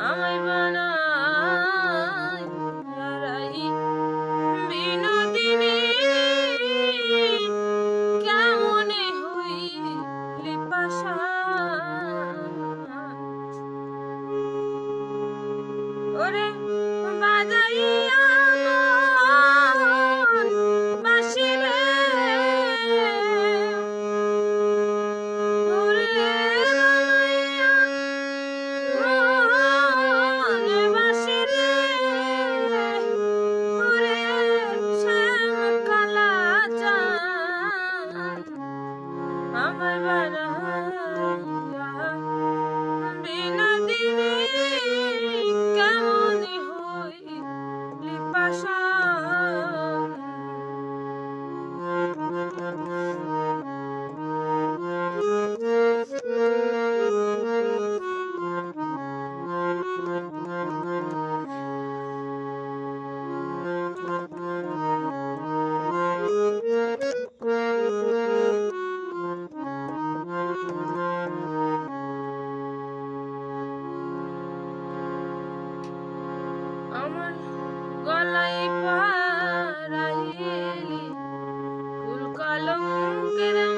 আমায় বানাই হারাই ওরে বাজাই। Look at.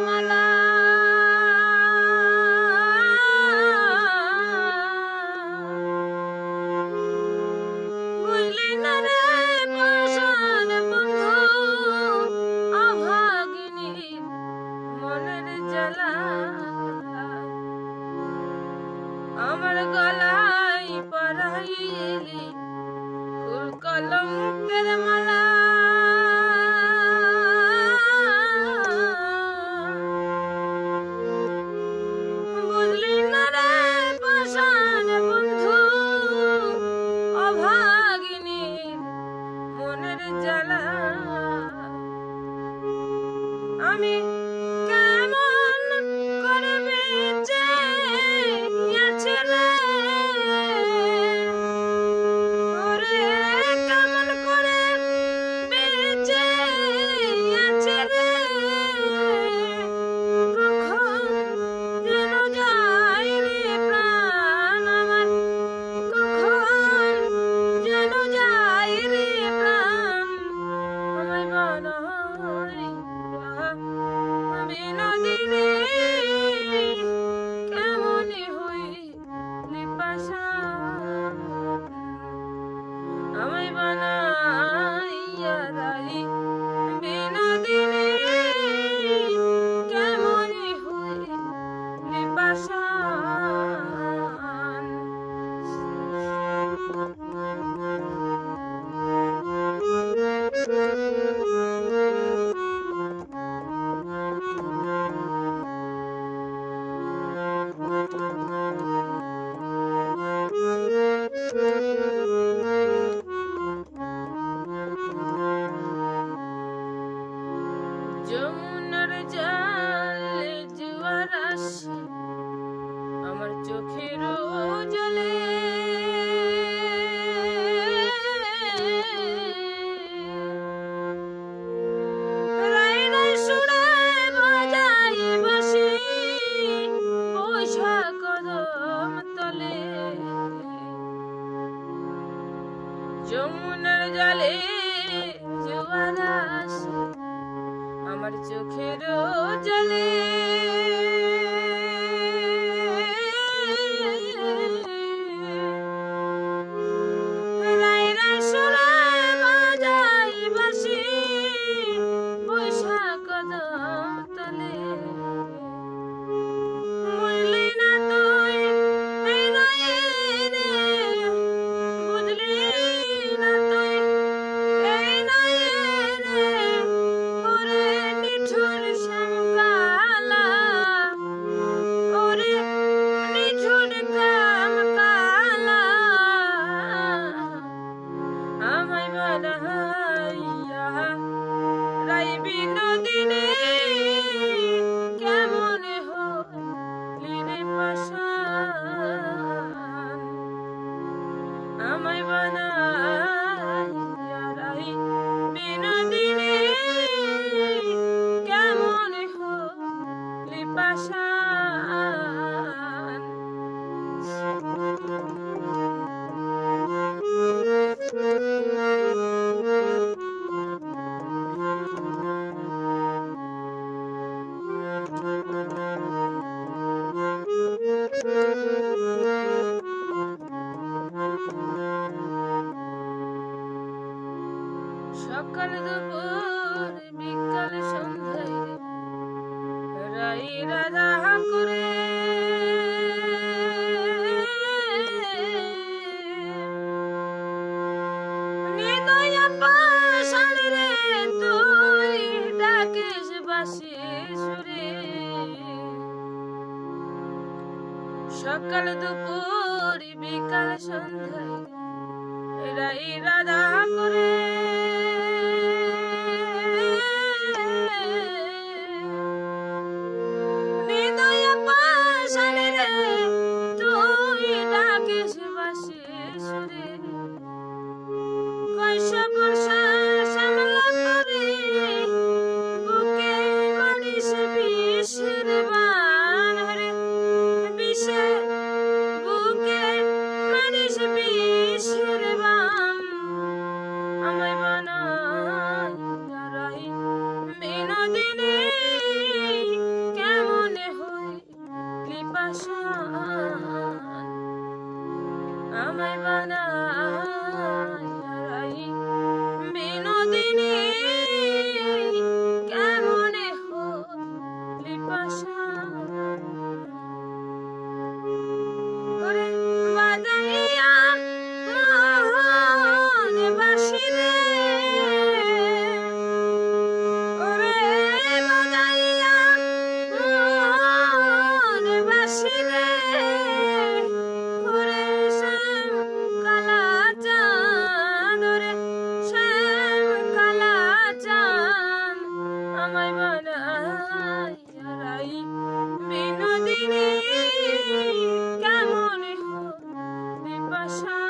যমুনার জলে জোয়ার আসে আমার চোখেরও জলে। সকাল দুপুর বিকাল সন্ধ্যায় রাই রাধা করে। সকাল দুপুর বিকাল সন্ধ্যায় এরা ইরাদা করে। my banana. Shine.